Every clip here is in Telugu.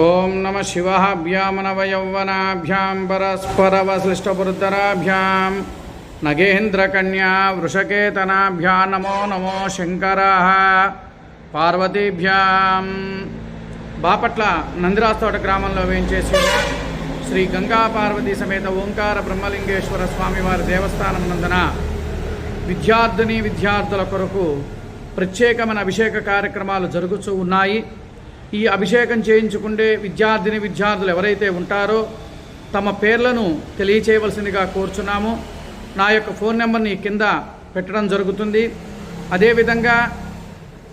ఓం నమ శివాభ్యామనవయౌవనాభ్యాం పరస్పరవశిష్టపురుద్దరాభ్యాం నగేంద్రకన్యా వృషకేతనాభ్యా నమో నమో శంకరా పార్వతీభ్యాం బాపట్ల నందిరాస్తోట గ్రామంలో వేయించేసి శ్రీ గంగా పార్వతీ సమేత ఓంకార బ్రహ్మలింగేశ్వర స్వామివారి దేవస్థానం నందున విద్యార్థిని విద్యార్థుల కొరకు ప్రత్యేకమైన అభిషేక కార్యక్రమాలు జరుగుతూ ఉన్నాయి. ఈ అభిషేకం చేయించుకుంటే విద్యార్థిని విద్యార్థులు ఎవరైతే ఉంటారో తమ పేర్లను తెలియచేయవలసిందిగా కోరుచున్నాము. నా యొక్క ఫోన్ నెంబర్ని కింద పెట్టడం జరుగుతుంది. అదేవిధంగా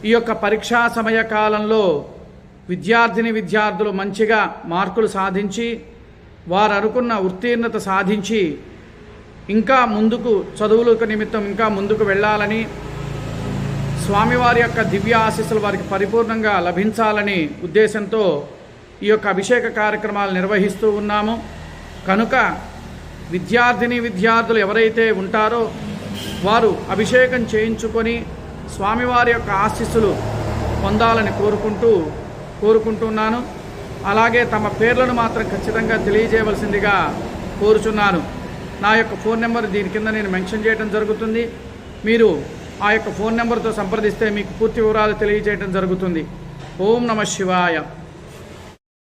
ఈ యొక్క పరీక్షా సమయ కాలంలో విద్యార్థిని విద్యార్థులు మంచిగా మార్కులు సాధించి వారు అనుకున్న ఉత్తీర్ణత సాధించి ఇంకా ముందుకు చదువులకు నిమిత్తం ఇంకా ముందుకు వెళ్ళాలని స్వామివారి యొక్క దివ్య ఆశీస్సులు వారికి పరిపూర్ణంగా లభించాలని ఉద్దేశంతో ఈ యొక్క అభిషేక కార్యక్రమాలు నిర్వహిస్తూ ఉన్నాము. కనుక విద్యార్థిని విద్యార్థులు ఎవరైతే ఉంటారో వారు అభిషేకం చేయించుకొని స్వామివారి యొక్క ఆశీస్సులు పొందాలని కోరుకుంటూ కోరుకుంటున్నాను అలాగే తమ పేర్లను మాత్రం ఖచ్చితంగా తెలియజేయవలసిందిగా కోరుచున్నాను. నా యొక్క ఫోన్ నెంబర్ దీని కింద నేను మెన్షన్ చేయడం జరుగుతుంది. మీరు ఆ యొక్క ఫోన్ నెంబర్తో సంప్రదిస్తే మీకు పూర్తి వివరాలు తెలియజేయడం జరుగుతుంది. ఓం నమ శివాయ.